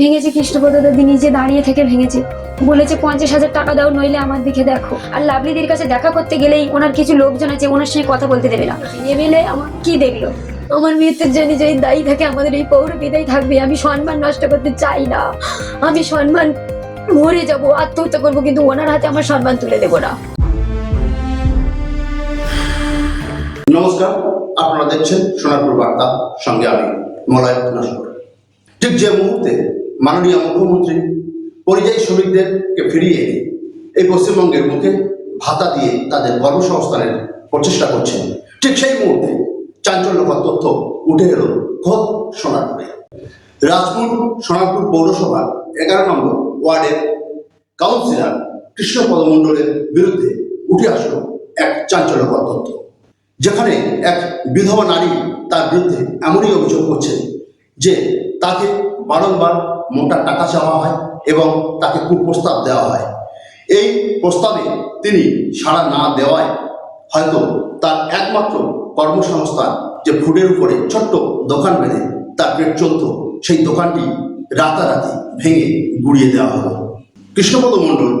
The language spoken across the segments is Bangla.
ভেঙেছে দাদি নিজে দাঁড়িয়ে থেকে ভেঙেছে। বলেছে, পঞ্চাশ হাজার টাকা দাও, নইলে আমার দিকে দেখো। আর লাভলিদির কাছে দেখা করতে গেলেই ওনার কিছু লোকজন আছে, ওনার সঙ্গে কথা বলতে দেবে না। এমএলএ আমার কি দেখল? আমার মৃত্যুর জন্য যদি দায়ী থাকে, আমাদের এই পৌর বিদায় থাকবে, আমি সম্মান নষ্ট করতে চাই না। আমি সম্মান মরে যাব, আত্মহত্যা করব, কিন্তু ওনার হাতে আমার সম্মান তুলে দেবো না। নমস্কার, আপনারা দেখছেন সোনারপুর বার্তা, সঙ্গে আমি মলয় ঠিক যে মুহূর্তে মাননীয় মুখ্যমন্ত্রী, পরিযায়ী শ্রমিকদেরকে ফিরিয়ে এই পশ্চিমবঙ্গের মুখে ভাতা দিয়ে তাদের কর্মসংস্থানের প্রচেষ্টা করছেন। ঠিক সেই মুহূর্তে চাঞ্চল্যকর তথ্য উঠে এলো খোদ সোনারপুরে। রাজপুর সোনারপুর পৌরসভা এগারো নম্বর ওয়ার্ডের কাউন্সিলর কৃষ্ণপদ মণ্ডলের বিরুদ্ধে উঠে আসলো এক চাঞ্চল্যকর তথ্য, যেখানে এক বিধবা নারী তার বিরুদ্ধে এমনই অভিযোগ করছেন যে তাকে বারংবার মোটা টাকা চাওয়া হয় এবং তাকে কুপ্রস্তাব দেওয়া হয়। এই প্রস্তাবে তিনি সাড়া না দেওয়ায় হয়তো তার একমাত্র কর্মসংস্থান যে ফুডের উপরে ছোট্ট দোকান বেঁধে তার পেট চলত, সেই দোকানটি রাতারাতি ভেঙে গুড়িয়ে দেওয়া হলো। কৃষ্ণপদ মণ্ডল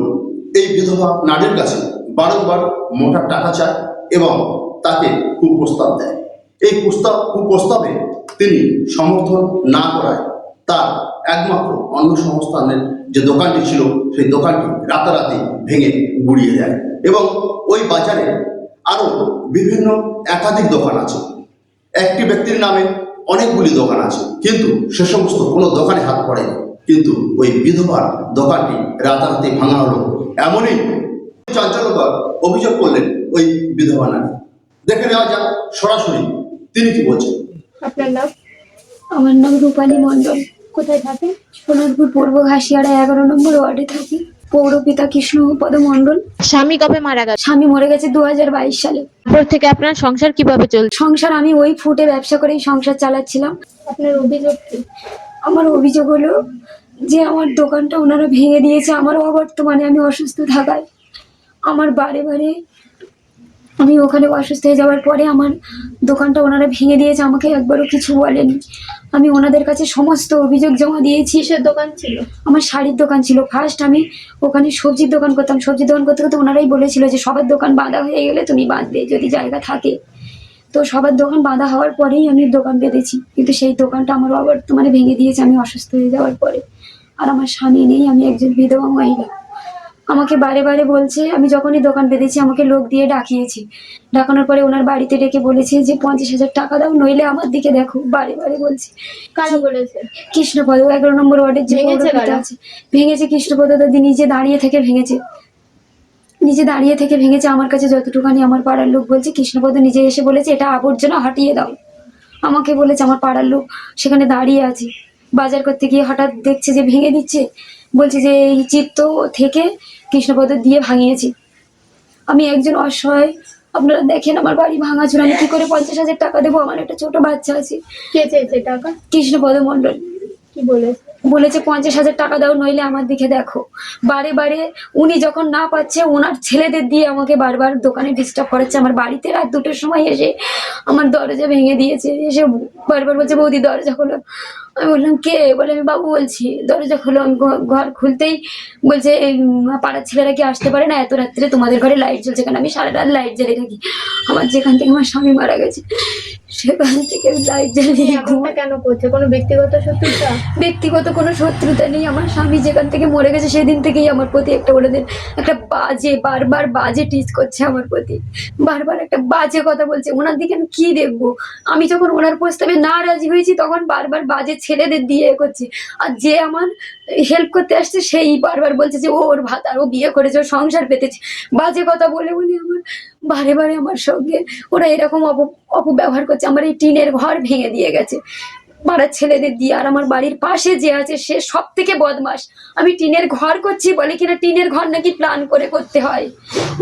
এই বিধবা নারীর কাছে বারংবার মোটা টাকা চায় এবং তাকে কুপ্রস্তাব দেয়। এই প্রস্তাব কুপ্রস্তাবে তিনি সমর্থন না করায় তার একমাত্র অন্য সংস্থানের যে দোকানটি ছিল, সেই দোকানটি রাতারাতি ভেঙে গুড়িয়ে দেয় এবং ওই বাজারে আরও বিভিন্ন একাধিক দোকান আছে। একটি ব্যক্তির নামে অনেকগুলি দোকান আছে, কিন্তু সে সমস্ত কোনো দোকানে হাত পড়েনি। কিন্তু ওই বিধবার দোকানটি রাতারাতি ভাঙা হলো। এমনই চাঞ্চল্যকর অভিযোগ করলেন ওই বিধবা নারী। দেখে নেওয়া যাক সরাসরি তিনি কি বলছেন। আপনার নাম? আমার নাম রূপালী মণ্ডল। কোথায় থাকেন? সোনারপুর পূর্ব ঘাসিয়াড়া এগারো নম্বর ওয়ার্ডে থাকি। পৌরপিতা কৃষ্ণপদ মণ্ডল। স্বামী কবে মারা গেছে? স্বামী মরে গেছে দু হাজার বাইশ সালে। তারপর থেকে আপনার সংসার কীভাবে চলছে? সংসার আমি ওই ফুটে ব্যবসা করেই সংসার চালাচ্ছিলাম। আপনার অভিযোগ কি? আমার অভিযোগ হলো যে আমার দোকানটা ওনারা ভেঙে দিয়েছে। আমার অবর্তমানে আমি অসুস্থ থাকায়। আমার বারে বারে আমি ওখানে অসুস্থ হয়ে যাওয়ার পরে আমার দোকানটা ওনারা ভেঙে দিয়েছে আমাকে একবারও কিছু বলেনি। আমি ওনাদের কাছে সমস্ত অভিযোগ জমা দিয়েছি। কিসের দোকান ছিল? আমার শাড়ির দোকান ছিল। ফার্স্ট আমি ওখানে সবজির দোকান করতাম। সবজির দোকান করতে করতে ওনারাই বলেছিল যে সবার দোকান বাঁধা হয়ে গেলে তুমি বাঁধবে যদি জায়গা থাকে। তো সবার দোকান বাঁধা হওয়ার পরেই আমি দোকান বেঁধেছি। কিন্তু সেই দোকানটা আমার বর্তমানে ভেঙে দিয়েছে। আমি অসুস্থ হয়ে যাওয়ার পরে। আর আমার স্বামী নেই আমি একজন বিধবা মহিলা। আমাকে বারে বারে বলছে আমি যখনই দোকান বেঁধেছি আমাকে লোক দিয়ে ডাকিয়েছি। ডাকানোর পরে ওনার বাড়িতে ডেকে বলেছে যে পঞ্চাশ হাজার টাকা দাও নইলে আমার দিকে দেখো বারে বারে বলছে। কারা বলেছে? কৃষ্ণপদ এগারো নম্বর ওয়ার্ডের যে? আছে। ভেঙেছে কৃষ্ণপদ দাদি নিজে দাঁড়িয়ে থেকে ভেঙেছে। নিজে দাঁড়িয়ে থেকে ভেঙেছে আমার কাছে যতটুকানি আমার পাড়ার লোক বলছে কৃষ্ণপদ নিজে এসে বলেছে এটা আবর্জনা হাঁটিয়ে দাও। আমাকে বলেছে আমার পাড়ার লোক সেখানে দাঁড়িয়ে আছে। বাজার করতে গিয়ে হঠাৎ দেখছে যে ভেঙে দিচ্ছে বলছে যে এই চিত্ত থেকে কৃষ্ণপদ দিয়ে ভাঙিয়েছি। আমি একজন অসহায় আপনারা দেখেন আমার বাড়ি ভাঙা ছিল আমি কি করে পঞ্চাশ হাজার টাকা দেবো? আমার একটা ছোট বাচ্চা আছে। কে চেয়েছে টাকা? কৃষ্ণপদ মন্ডল কি বলেছে? বলেছে পঞ্চাশ হাজার টাকা দাও নইলে আমার দিকে দেখো। বারে বারে উনি যখন না পাচ্ছে ওনার ছেলেদের দিয়ে আমাকে বারবার দোকানে ডিস্টার্ব করাচ্ছে। আমার বাড়িতে রাত দুটোর সময় এসে আমার দরজা ভেঙে দিয়েছে। এসে বারবার বলছে বৌদি দরজা খোলো। আমি বললাম কে? বলে আমি বাবু বলছি দরজা খোলো। আমি ঘর খুলতেই বলছে পাড়ার ছেলেরা কি আসতে পারে না? এত রাত্রে তোমাদের ঘরে লাইট জ্বলছে কেন? আমি সারা রাত লাইট জ্বালিয়ে থাকি। আমার যেখান থেকে আমার স্বামী মারা গেছে সেখান থেকে লাইট জ্বালিয়ে কেন করছে? কোনো ব্যক্তিগত শত্রুতা? ব্যক্তিগত কোনো শত্রুতা নেই। আমার স্বামী যেখান থেকে মরে গেছে সেদিন থেকেই আমার প্রতি একটা ওনাদের একটা বাজে, বারবার বাজে টিচ করছে আমার প্রতি। বারবার একটা বাজে কথা বলছে। ওনার দিকে আমি কি দেখব? আমি যখন ওনার প্রস্তাবে না রাজি হয়েছি, তখন বারবার বাজে ছেলেদের দিয়ে এ করছে। আর যে আমার হেল্প করতে আসছে, সেই বারবার বলছে যে ওর ভাত ও বিয়ে করেছে ও সংসার পেতেছে। বাজে কথা বলে বলে আমার, বারে বারে আমার সঙ্গে ওরা এরকম অপ অপব্যবহার করছে। আমার এই টিনের ঘর ভেঙে দিয়ে গেছে। পাড়ার ছেলেদের দিয়ে আর আমার বাড়ির পাশে যে আছে সে সব থেকে বদমাস আমি টিনের ঘর করছি বলে কিনা টিনের ঘর নাকি প্ল্যান করে করতে হয়।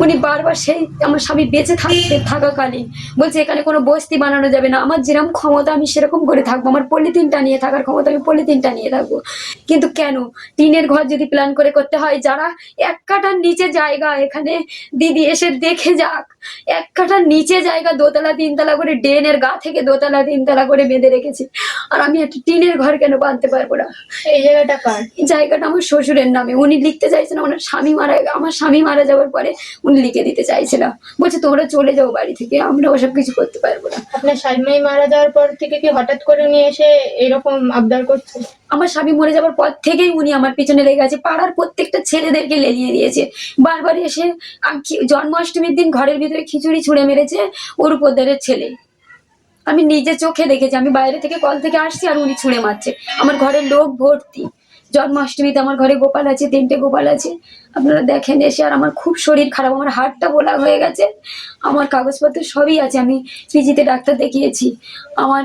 উনি বারবার সেই আমার স্বামী বেঁচে থাকতে থাকাকালীন বলছে, এখানে কোনো বস্তি বানানো যাবে না। আমার যেরকম ক্ষমতা আমি সেরকম করে থাকব। আমার পলিথিনটা নিয়ে থাকার ক্ষমতা আমি পলিথিনটা নিয়ে থাকব। কিন্তু কেন? টিনের ঘর যদি প্ল্যান করে করতে হয়, যারা এক কাঠার নিচে জায়গা এখানে, দিদি এসে দেখে যাক। এক কাঠার নিচে জায়গা দোতলা তিনতলা করে ড্রেনের গা থেকে দোতলা তিনতলা করে বেঁধে রেখেছে। আর আমি একটা টিনের ঘর কেন বাঁধতে পারব না? এই জায়গাটা কার? এই জায়গাটা আমার শ্বশুরের নামে। উনি লিখতে চাইছে না ওনার স্বামী মারা আমার স্বামী মারা যাওয়ার পরে উনি লিখে দিতে চাইছে না। বলছে তোমরা চলে যাও বাড়ি থেকে আমরা ওসব কিছু করতে পারব না। আপনার স্বামী মারা যাওয়ার পর থেকে কি হঠাৎ করে নিয়ে এসে এরকম আবদার করছে? আমার স্বামী মরে যাওয়ার পর থেকেই উনি আমার পিছনে লেগে আছে। পাড়ার প্রত্যেকটা ছেলেদেরকে লেলিয়ে দিয়েছে। বারবার এসে জন্মাষ্টমীর দিন ঘরের ভিতরে খিচুড়ি ছুঁড়ে মেরেছে ওর উপদারের ছেলে। আমি নিজে চোখে দেখেছি, আমি বাইরে থেকে কল থেকে আসছি আর উনি ছুঁড়ে মারছে। আমার ঘরের লোক ভর্তি। জন্মাষ্টমীতে আমার ঘরে গোপাল আছে, তিনটে গোপাল আছে। আপনারা দেখেন এসে আর আমার খুব শরীর খারাপ, আমার হাড়টা বোলা হয়ে গেছে। আমার কাগজপত্র সবই আছে, আমি পিজিতে ডাক্তার দেখিয়েছি। আমার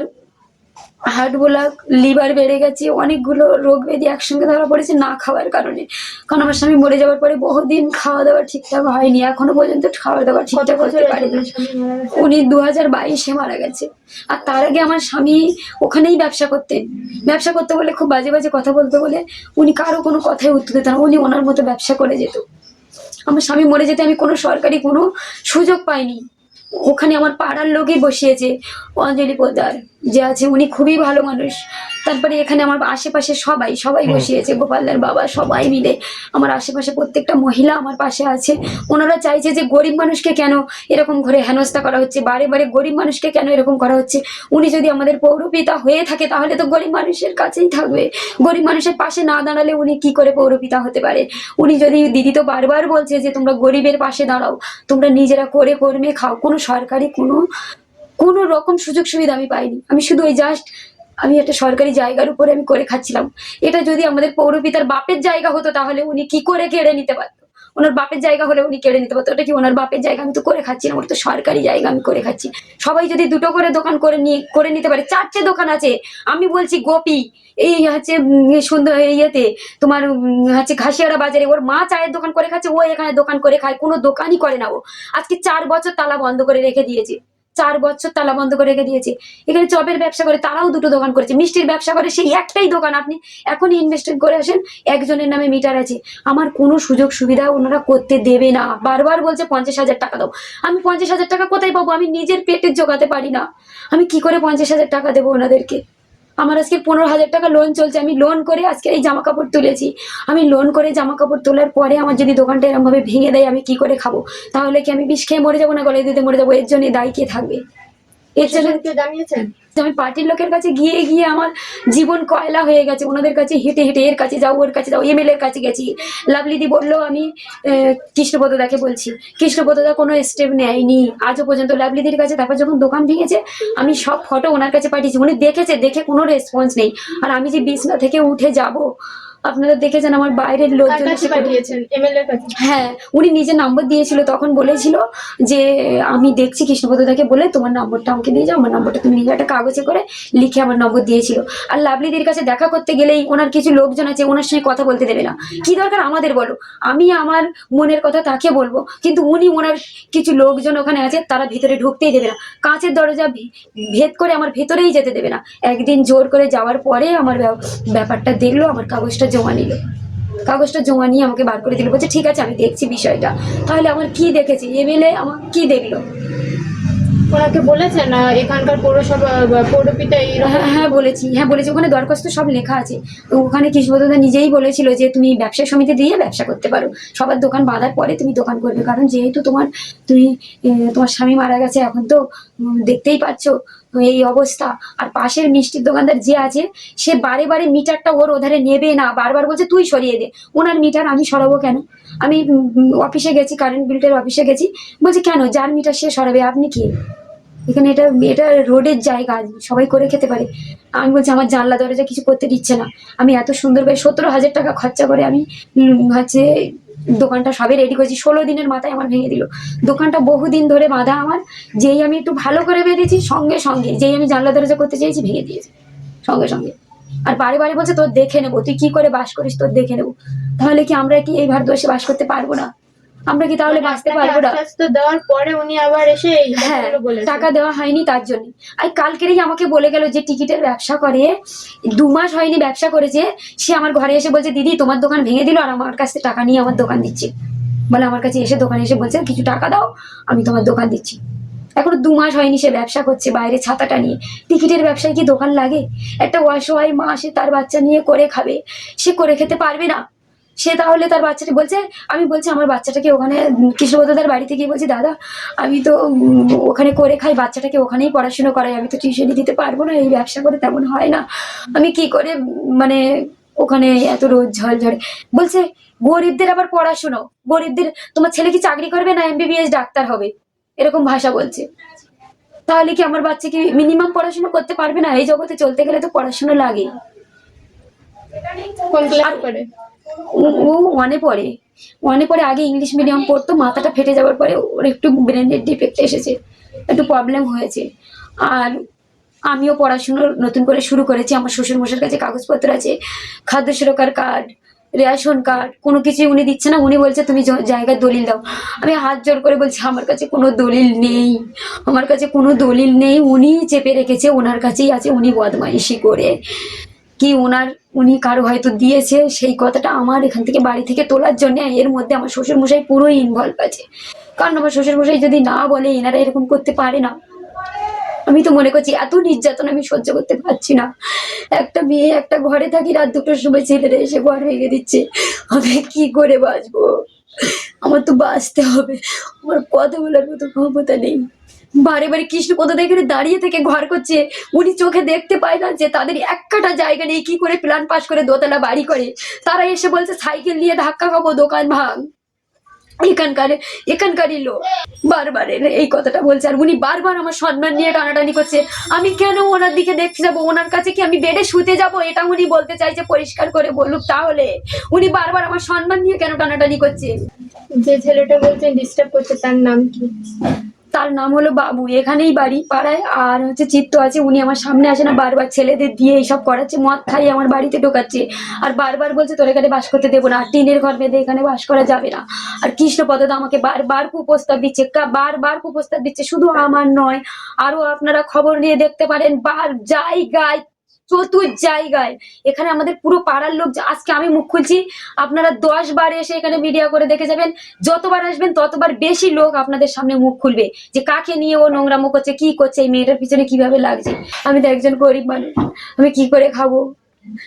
হার্ট ব্লক লিভার বেড়ে গেছে অনেকগুলো রোগ ব্যাধি একসঙ্গে ধরা পড়েছে না খাওয়ার কারণে। কারণ আমার স্বামী মরে যাওয়ার পরে বহুদিন খাওয়া দাওয়া ঠিকঠাক হয়নি এখনও পর্যন্ত খাওয়া দাওয়া ঠিকঠাক বছর করতে আগে পারি না আপনার স্বামী মারা গেছে? উনি দু হাজার বাইশে মারা গেছে। আর তার আগে আমার স্বামী ওখানেই ব্যবসা করতেন। ব্যবসা করতে বলে খুব বাজে বাজে কথা বলতে বলে উনি কারও কোনো কথাই উত্তর দিতেন না উনি ওনার মতো ব্যবসা করে যেত। আমার স্বামী মরে যেতে আমি কোনো সরকারি কোনো সুযোগ পাইনি। ওখানে আমার পাড়ার লোকই বসিয়েছে অঞ্জলি পোদ্দার। যে আছে উনি খুবই ভালো মানুষ। তারপরে এখানে আমার আশেপাশে সবাই সবাই বসিয়েছে গোপালদার বাবা সবাই মিলে। আমার আশেপাশে প্রত্যেকটা মহিলা আমার পাশে আছে। ওনারা চাইছে যে গরিব মানুষকে কেন এরকম ঘরে হেনস্থা করা হচ্ছে? বারে বারে গরিব মানুষকে কেন এরকম করা হচ্ছে? উনি যদি আমাদের পৌরপিতা হয়ে থাকে তাহলে তো গরিব মানুষের কাছেই থাকবে। গরিব মানুষের পাশে না দাঁড়ালে উনি কি করে পৌরপিতা হতে পারে? উনি যদি দিদি তো বারবার বলছে যে তোমরা গরিবের পাশে দাঁড়াও তোমরা নিজেরা করে কর্মে খাও। কোনো সরকারি কোনো কোনো রকম সুযোগ সুবিধা আমি পাইনি। আমি শুধু ওই জাস্ট আমি একটা সরকারি জায়গার উপরে আমি করে খাচ্ছিলাম। এটা যদি আমাদের পৌরপিতার বাপের জায়গা হতো তাহলে উনি কি করে কেড়ে নিতে পারতো? ওনার বাপের জায়গা হলে উনি কেড়ে নিতে পারতো। ওটা কি ওনার বাপের জায়গা? আমি তো করে খাচ্ছি না, ওটা তো সরকারি জায়গা, আমি করে খাচ্ছি। সবাই যদি দুটো করে দোকান করে নিয়ে, করে নিতে পারে। চারটে দোকান আছে। আমি বলছি, গোপী, এই হচ্ছে সুন্দর ইয়েতে তোমার হচ্ছে ঘাসিয়ারা বাজারে ওর মা চায়ের দোকান করে খাচ্ছে, ও এখানে দোকান করে খায়। কোনো দোকানই করে না ও। আজকে চার বছর তালা বন্ধ করে রেখে দিয়েছে। চার বছর তালা বন্ধ করে রেখে দিয়েছে। এখানে চপের ব্যবসা করে তারাও দুটো দোকান করেছে। মিষ্টির ব্যবসা করে সেই একটাই দোকান। আপনি এখনই ইনভেস্টমেন্ট করে আসেন, একজনের নামে মিটার আছে। আমার কোনো সুযোগ সুবিধা ওনারা করতে দেবে না। বারবার বলছে, পঞ্চাশ হাজার টাকা দাও। আমি পঞ্চাশ হাজার টাকা কোথায় পাবো? আমি নিজের পেটে জোগাতে পারি না। আমি কি করে পঞ্চাশ হাজার টাকা দেবো ওনাদেরকে? আমার আজকে পনেরো হাজার টাকা লোন চলছে। আমি লোন করে আজকে এই জামা কাপড় তুলেছি। আমি লোন করে জামা কাপড় তোলার পরে আমার যদি দোকানটা এরকমভাবে ভেঙে দেয়, আমি কি করে খাব? তাহলে কি আমি বিষ খেয়ে মরে যাব না গলায় দিতে মরে যাব? এর জন্য দায়ী কে থাকবে? এর জন্য জানিয়েছেন? আমি পার্টির লোকের কাছে গিয়ে গিয়ে আমার জীবন কয়লা হয়ে গেছে ওনাদের কাছে হেঁটে হেঁটে এর কাছে যাও ওর কাছে যাও এমএল এর কাছে গেছি। লাভলিদি বলল আমি আহ, কৃষ্ণপদদাকে বলছি। কৃষ্ণপদদা কোনো স্টেপ নেয়নি। আজও পর্যন্ত লাভলিদির কাছে তারপর যখন দোকান ভেঙেছে আমি সব ফটো ওনার কাছে পাঠিয়েছি। উনি দেখেছে দেখে কোনো রেসপন্স নেই। আর আমি যে বিছনা থেকে উঠে যাব আপনারা দেখেছেন আমার বাইরের লোকজন হ্যাঁ উনি নিজের নাম্বার দিয়েছিল তখন বলেছিল যে আমি দেখছি কৃষ্ণপদদাকে বলে তোমার নম্বরটা আমাকে দিয়ে যাও আমার নম্বরটা তুমি নিজে একটা কাগজে করে লিখে আমার নম্বর দিয়েছিল। আর লাভলিদির কাছে দেখা করতে গেলেই ওনার কিছু লোকজন আছে ওনার সঙ্গে কথা বলতে দেবে না। কি দরকার আমাদের বলো? আমি আমার মনের কথা তাকে বলব কিন্তু উনি ওনার কিছু লোকজন ওখানে আছে তারা ভিতরে ঢুকতেই দেবে না। কাঁচের দরজা ভে- ভেদ করে আমার ভেতরেই যেতে দেবে না। একদিন জোর করে যাওয়ার পরে আমার ব্যাপ- ব্যাপারটা দেখল আমার কাগজটা জমা নিল। কাগজটা জমা নিয়ে আমাকে বার করে দিল বলছে ঠিক আছে আমি দেখছি বিষয়টা। তাহলে আমার কি দেখেছি? এমএলএ আমার কি দেখল? ওনাকে বলেছেন এখানকার পৌরসভা পৌরপিতা হ্যাঁ হ্যাঁ বলেছি হ্যাঁ বলেছি। ওখানে দরখাস্ত সব লেখা আছে। তো ওখানে কৃষ্ণপদা নিজেই বলেছিল যে তুমি ব্যবসা সমিতি দিয়ে ব্যবসা করতে পারো। সবার দোকান বাঁধার পরে তুমি দোকান করবে। কারণ যেহেতু তোমার তুমি তোমার স্বামী মারা গেছে এখন তো দেখতেই পাচ্ছ। এই অবস্থা। আর পাশের মিষ্টির দোকানদার যে আছে, সে বারে বারে মিটারটা ওর ওধারে নেবে না, বারবার বলছে, তুই সরিয়ে দে। ওনার মিটার আমি সরাবো কেন? আমি অফিসে গেছি কারেন্ট বিলটের অফিসে গেছি। বলছে, কেন? যার মিটার সে সরাবে, আপনি কি? এখানে এটা এটা রোডের জায়গা, সবাই করে খেতে পারে। আমি বলছি, আমার জানলা দরজা কিছু করতে দিচ্ছে না। আমি এত সুন্দর করে সতেরো হাজার টাকা খরচা করে আমি হচ্ছে দোকানটা সবে রেডি করেছি। ষোলো দিনের মাথায় আমার ভেঙে দিল। দোকানটা বহুদিন ধরে বাঁধা আমার। যেই আমি একটু ভালো করে বেঁধেছি, সঙ্গে সঙ্গে যেই আমি জানলা দরজা করতে চেয়েছি, ভেঙে দিয়েছি। সঙ্গে সঙ্গে। আর বারে বারে বলছে, তোর দেখে নেব। তুই কি করে বাস করিস, তোর দেখে নেব। তাহলে কি আমরা কি এই ভারতবর্ষে বাস করতে পারব না? আমরা কি তাহলে বাঁচতে পারব না? তো দেওয়ার পরে উনি আবার এসে হ্যাঁ টাকা দেওয়া হয়নি তার জন্য। আর কালকেরই আমাকে বলে গেল যে টিকিটের ব্যবসা করে। দু মাস হয়নি ব্যবসা করেছে সে আমার ঘরে এসে বলছে দিদি তোমার দোকান ভেঙে দিল আর আমার কাছে টাকা নিয়ে আমার দোকান দিচ্ছে। বলে আমার কাছে এসে দোকানে এসে বলছে কিছু টাকা দাও আমি তোমার দোকান দিচ্ছি। এখনও দু মাস হয়নি সে ব্যবসা করছে বাইরে ছাতাটা নিয়ে। টিকিটের ব্যবসায় কি দোকান লাগে? একটা অসহায় মা সে তার বাচ্চা নিয়ে করে খাবে। সে করে খেতে পারবে না। সে তাহলে তার বাচ্চাটা বলছে আমি বলছি আমার বাচ্চাটাকে ওখানে কৃষ্ণবদার বাড়িতে গিয়ে বলছি দাদা আমি তো ওখানে করে খাই বাচ্চাটাকে ওখানেই পড়াশুনো করাই আমি তো টিউশনি দিতে পারব না এই ব্যবসা করে তেমন হয় না। আমি কি করে মানে ওখানে এত রোজ ঝড় ঝড়ে? বলছে গরিবদের আবার পড়াশুনো গরিবদের তোমার ছেলে কি চাকরি করবে না এমবিবিএস ডাক্তার হবে? এরকম ভাষা বলছে। তাহলে কি আমার বাচ্চা কি মিনিমাম পড়াশোনা করতে পারবে না? এই জগতে চলতে গেলে তো পড়াশোনা লাগে। ও ওয়ানে পড়ে। ওয়ানে পড়ে আগে ইংলিশ মিডিয়াম পড়তো, মাথাটা ফেটে যাওয়ার পরে ওর একটু ব্রেনের ডিফেক্ট এসেছে, একটু প্রবলেম হয়েছে। আর আমিও পড়াশুনো নতুন করে শুরু করেছি, আমার শ্বশুর মশার কাছে কাগজপত্র আছে, খাদ্য সুরক্ষার কার্ড রেশন কার্ড কোনো কিছু উনি দিচ্ছে না, উনি বলছে, তুমি জায়গায় দলিল দাও। আমি হাত জোর করে বলছি, আমার কাছে কোনো দলিল নেই, আমার কাছে কোনো দলিল নেই। উনি চেপে রেখেছে, ওনার কাছেই আছে, উনি বদমাইশি করে। কি ওনার উনি কারও হয়তো দিয়েছে, সেই কথাটা আমার এখান থেকে বাড়ি থেকে তোলার জন্য এর মধ্যে আমার শ্বশুর মশাই পুরোই ইনভলভ আছে। কারণ আমার শ্বশুর মশাই যদি না বলে, এনারা এরকম করতে পারে না। আমি তো মনে করছি, এত নির্যাতন আমি সহ্য করতে পারছি না। একটা মেয়ে একটা ঘরে থাকি, রাত দুটোর সময় ছেলেরা এসে ঘর ভেঙে দিচ্ছে। আমি কি করে বাঁচবো? আমার তো বাঁচতে হবে। আমার কথা বলার মতো ক্ষমতা নেই। বারে বারে কৃষ্ণপদ এখানে দাঁড়িয়ে থেকে ঘর করছে। উনি চোখে দেখতে পায় না যে তাদের এক কাটা জায়গা নেই, কি করে প্ল্যান পাস করে দোতলা বাড়ি করে। তারা এসে বলছে, সাইকেল নিয়ে ধাক্কা খাব, দোকান ভাঙ। এখানকার, এখানকারই লোক। বারবার এই কথাটা বলছে। আর উনি বারবার আমার সম্মান নিয়ে টানাটানি করছে। আমি কেন ওনার দিকে দেখতে যাব? ওনার কাছে কি আমি বেডে শুতে যাব? এটা উনি বলতে চাইছে পরিষ্কার করে বলুক তাহলে। উনি বারবার আমার সম্মান নিয়ে কেন টানাটানি করছে? যে ছেলেটা বলছেন ডিস্টার্ব করছে, তার নাম কি? তার নাম হলো বাবু। এখানেই বাড়ি, পাড়ায়। আর হচ্ছে চিত্ত আছে, উনি আমার সামনে আসে না, বারবার ছেলেদের দিয়ে এইসব করাচ্ছে, মদ খাই আমার বাড়িতে ঢোকাচ্ছে। আর বারবার বলছে, তোর এখানে বাস করতে দেবো না, আর টিনের ঘর বেঁধে এখানে বাস করা যাবে না। আর কৃষ্ণপদ তো আমাকে বারবার কুপ্রস্তাব দিচ্ছে বারবার কুপ্রস্তাব দিচ্ছে, শুধু আমার নয়, আরও আপনারা খবর নিয়ে দেখতে পারেন, বার, জায়গায় চতুর জায়গায়। এখানে আমাদের পুরো পাড়ার লোক আজকে আমি মুখ খুলছি। আপনারা দশ বার এসে এখানে মিডিয়া করে দেখে যাবেন। যতবার আসবেন, ততবার বেশি লোক আপনাদের সামনে মুখ খুলবে যে কাকে নিয়ে ও নোংরামো করছে, কি করছে, এই মেয়েটার পিছনে কীভাবে লাগছে। আমি তো একজন গরিব মানুষ। আমি কি করে খাব?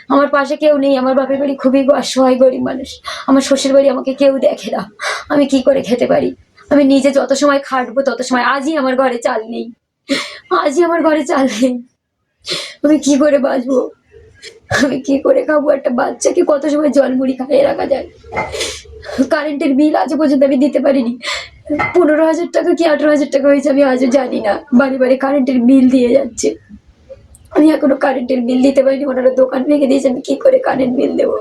আমার পাশে কেউ নেই। আমার বাপের বাড়ি খুবই অসহায় গরিব মানুষ। আমার শ্বশুর বাড়ি আমাকে কেউ দেখে না। আমি কি করে খেতে পারি? আমি নিজে যত সময় খাটবো, তত সময় আজই আমার ঘরে চাল নেই। আজই আমার ঘরে চাল নেই। আমি কি করে বাঁচবো? আমি কি করে খাব? একটা বাচ্চাকে কত সময় জল মুড়ি খাইয়ে রাখা যায়? কারেন্টের বিল আজ পর্যন্ত আমি দিতে পারিনি। পনেরো হাজার টাকা কি আঠারো হাজার টাকা হয়েছে আমি আজও জানি না। বাড়ি বাড়ি কারেন্টের বিল দিয়ে যাচ্ছে। আমি এখনও কারেন্টের বিল দিতে পারিনি। ওনারা দোকান ভেঙে দিয়েছে। আমি কি করে কারেন্ট বিল দেবো?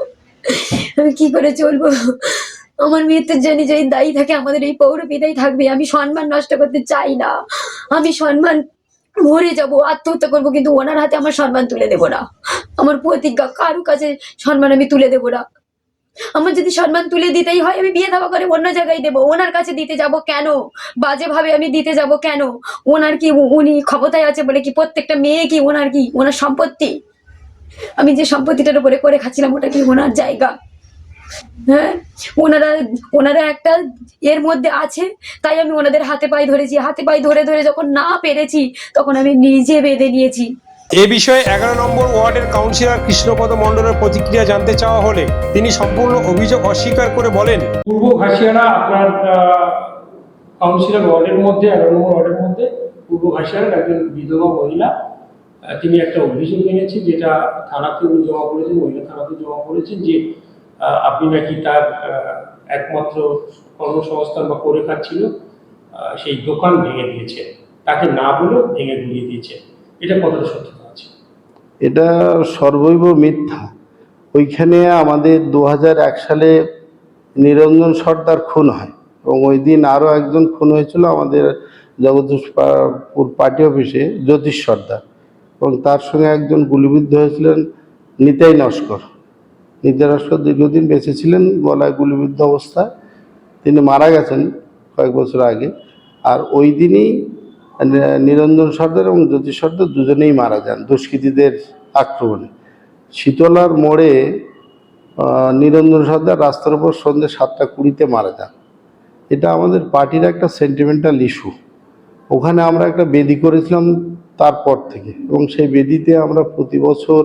আমি কি করে চলবো? আমার মৃত্যুর জন্য যদি দায়ী থাকে, আমাদের এই পৌর পৌরপিতাই থাকবে। আমি সম্মান নষ্ট করতে চাই না। আমি সম্মান মরে যাব, আত্মহত্যা করব, কিন্তু ওনার হাতে আমার সম্মান তুলে দেবো না। আমার প্রতিজ্ঞা, কারও কাছে সম্মান আমি তুলে দেবো না। আমার যদি সম্মান তুলে দিতেই হয়, আমি বিয়ে দাবা করে অন্য জায়গায় দেবো। ওনার কাছে দিতে যাব কেন? বাজে ভাবে আমি দিতে যাব কেন? ওনার কি, উনি ক্ষমতায় আছে বলে কি প্রত্যেকটা মেয়ে কি ওনার কি, ওনার সম্পত্তি? আমি যে সম্পত্তিটার উপরে করে খাচ্ছিলাম, ওটা কি ওনার জায়গা? হ্যাঁ? ওনারা ওনারা একটা এর মধ্যে আছে তাই আমি ওনাদের হাতে পায়ে ধরেছি। হাতে পায়ে ধরে ধরে যখন না পেরেছি তখন আমি নিজে বেঁধে নিয়েছি। এ বিষয়ে এগারো নম্বর ওয়ার্ডের কাউন্সিলর কৃষ্ণপদ মণ্ডলের প্রতিক্রিয়া জানতে চাওয়া হলে তিনি সম্পূর্ণ অভিযোগ অস্বীকার করে বলেন। পূর্ব ঘাসিয়ারা আপনার কাউন্সিলর ওয়ার্ডের মধ্যে এগারো নম্বর ওয়ার্ডের মধ্যে পূর্ব ঘাসিয়ারের একজন বিধবা মহিলা তিনি একটা অভিযোগ এনেছেন যেটা থানাতে উনি জমা করেছেন মহিলা থানাতে জমা করেছেন যে আপনি নাকি তার একমাত্র কর্মসংস্থান বা করে খাচ্ছিল সেই দোকান ভেঙে দিয়েছে। তাকে না বলেও ভেঙে গুলিয়ে দিয়েছে। এটা কতটা সত্যতা আছে? এটা সর্বৈব মিথ্যা। ওইখানে আমাদের দু সালে নিরঞ্জন সর্দার খুন হয় এবং ওই দিন আরও একজন খুন হয়েছিল আমাদের জগদীশপুর পার্টি অফিসে, জ্যোতিষ সর্দার। এবং তার সঙ্গে একজন গুলিবিদ্ধ হয়েছিলেন নিতাই নস্কর। নস্কর দীর্ঘদিন বেঁচে ছিলেন গলায় গুলিবিদ্ধ অবস্থায়। তিনি মারা গেছেন কয়েক বছর আগে। আর ওই দিনই নিরঞ্জন সর্দার এবং জ্যোতিষ সর্দার দুজনেই মারা যান দুষ্কৃতীদের আক্রমণে। শীতলার মোড়ে নিরঞ্জন সর্দার রাস্তার উপর সন্ধ্যে সাতটা কুড়িতে মারা যান। এটা আমাদের পার্টির একটা সেন্টিমেন্টাল ইস্যু ওখানে আমরা একটা বেদি করেছিলাম তারপর থেকে এবং সেই বেদিতে আমরা প্রতি বছর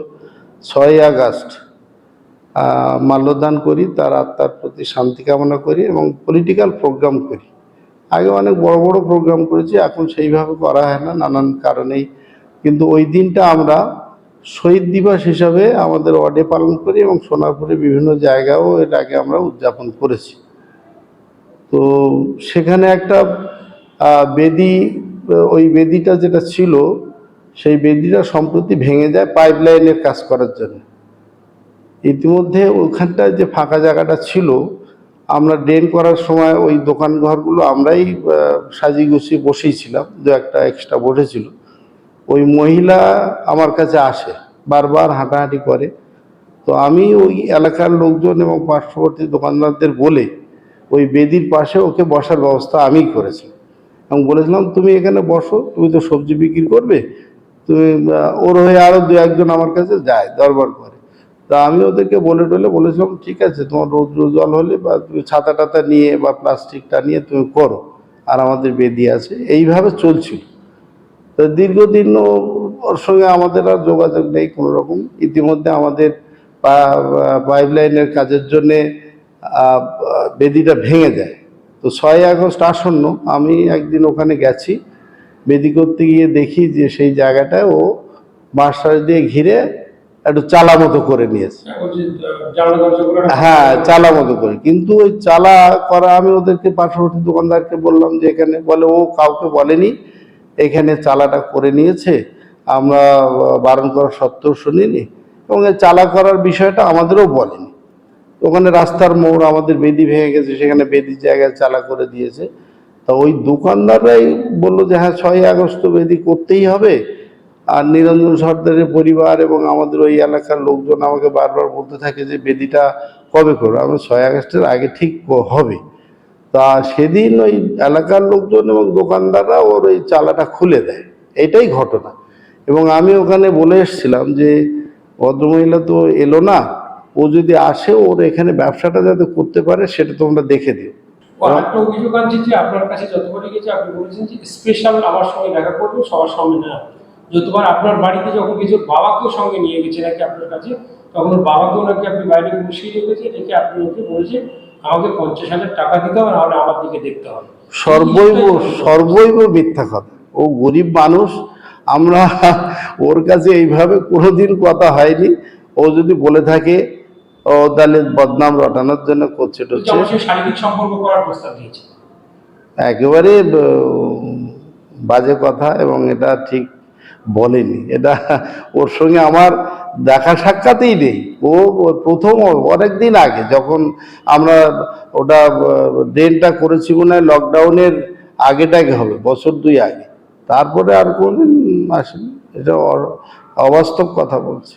ছয় আগস্ট মাল্যদান করি, তার আত্মার প্রতি শান্তি কামনা করি এবং পলিটিক্যাল প্রোগ্রাম করি। আগে অনেক বড় বড় প্রোগ্রাম করেছি, এখন সেইভাবে করা হয় না নানান কারণেই। কিন্তু ওই দিনটা আমরা শহীদ দিবস হিসাবে আমাদের ওয়ার্ডে পালন করি এবং সোনারপুরে বিভিন্ন জায়গাও এর আগে আমরা উদযাপন করেছি। তো সেখানে একটা বেদি, ওই বেদিটা যেটা ছিল, সেই বেদিটা সম্প্রতি ভেঙে যায় পাইপ লাইনের কাজ করার জন্য। ইতিমধ্যে ওইখানটায় যে ফাঁকা জায়গাটা ছিল, আমরা ড্রেন করার সময় ওই দোকান ঘরগুলো আমরাই সাজিয়ে গুছিয়ে বসেইছিলাম দু একটা এক্সট্রা বসেছিল। ওই মহিলা আমার কাছে আসে, বারবার হাঁটাহাঁটি করে। তো আমি ওই এলাকার লোকজন এবং পার্শ্ববর্তী দোকানদারদের বলে, ওই বেদির পাশে ওকে বসার ব্যবস্থা আমিই করেছি। এবং বলেছিলাম, তুমি এখানে বসো, তুমি তো সবজি বিক্রি করবে, তুমি ওর হয়ে আরও দু একজন আমার কাছে যায়, দরবার করে। তা আমি ওদেরকে বলে টলে বলেছিলাম, ঠিক আছে, তোমার রোদ জল হলে বা তুমি ছাতা টাতা নিয়ে বা প্লাস্টিকটা নিয়ে তুমি করো, আর আমাদের বেদি আছে। এইভাবে চলছিল। তো দীর্ঘদিন ওর সঙ্গে আমাদের আর যোগাযোগ নেই কোনো রকম ইতিমধ্যে আমাদের পাইপ লাইনের কাজের জন্যে বেদিটা ভেঙে যায়। তো ছয় আগস্ট আসন্ন আমি একদিন ওখানে গেছি, বেদি করতে গিয়ে দেখি যে সেই জায়গাটায় ও মাস্টার দিয়ে ঘিরে একটু চালা মতো করে নিয়েছে। একটা- হ্যাঁ চালা মতো করে। কিন্তু ওই চালা করা আমি ওদেরকে পার্শ্ববর্তী দোকানদারকে বললাম যে এখানে বলে ও কাউকে বলেনি এখানে চালাটা করে নিয়েছে। আমরা বারণ করা সত্ত্বেও শুনিনি। এবং এই চালা করার বিষয়টা আমাদেরও বলেনি। ওখানে রাস্তার মোড় আমাদের বেদি ভেঙে গেছে সেখানে বেদির জায়গায় চালা করে দিয়েছে। তা ওই দোকানদাররাই বলল যে হ্যাঁ ছয় আগস্ট বেদি করতেই হবে। আর নিরঞ্জন সর্দারের পরিবার এবং আমাদের ওই এলাকার লোকজন আমাকে বারবার বলতে থাকে যে, বেদিটা কবে করবে আমি ছয় আগস্টের আগে ঠিক হবে। তা সেদিন ওই এলাকার লোকজন এবং দোকানদাররা ওর ওই চালাটা খুলে দেয়। এটাই ঘটনা। এবং আমি ওখানে বলে এসেছিলাম যে, ভদ্রমহিলা তো এলো না। ও যদি আসে, ওর এখানে ব্যবসাটা যাতে করতে পারে, সেটা তোমরা দেখে দিও। অভিযোগ আনছি যে, আপনার কাছে যতবারই গেছে আপনি বলেছেন যে স্পেশাল আমার সঙ্গে দেখা করবে সবার সামনে যতবার আপনার বাড়িতে যখন কিছু বাবাকেও সঙ্গে নিয়ে গেছে নাকি আপনার কাছে তখন ওর বাবাকেও নাকি আপনি বাইরে বসিয়ে রেখেছে রেখে আপনি ওকে বলেছেন আমাকে পঞ্চাশ হাজার টাকা দিতে হবে নাহলে আমার দিকে দেখতে হবে। সর্বৈব সর্বৈব মিথ্যা কথা। ও গরিব মানুষ আমরা ওর কাছে এইভাবে কোনোদিন কথা হয়নি। ও যদি বলে থাকে ও তাহলে বদনাম রটানোর জন্য করছে শারীরিক সম্পর্ক করার প্রস্তাব দিয়েছে। একেবারে বাজে কথা এবং এটা ঠিক বলেনি। এটা ওর সঙ্গে আমার দেখা সাক্ষাতেই নেই। ও প্রথম অনেক দিন আগে যখন আমরা ওটা ড্রেনটা করেছি মনে হয় লকডাউনের আগেটাকে হবে, বছর দুই আগে। তারপরে আর কোনদিন আসেনি। এটা অবাস্তব কথা বলছে।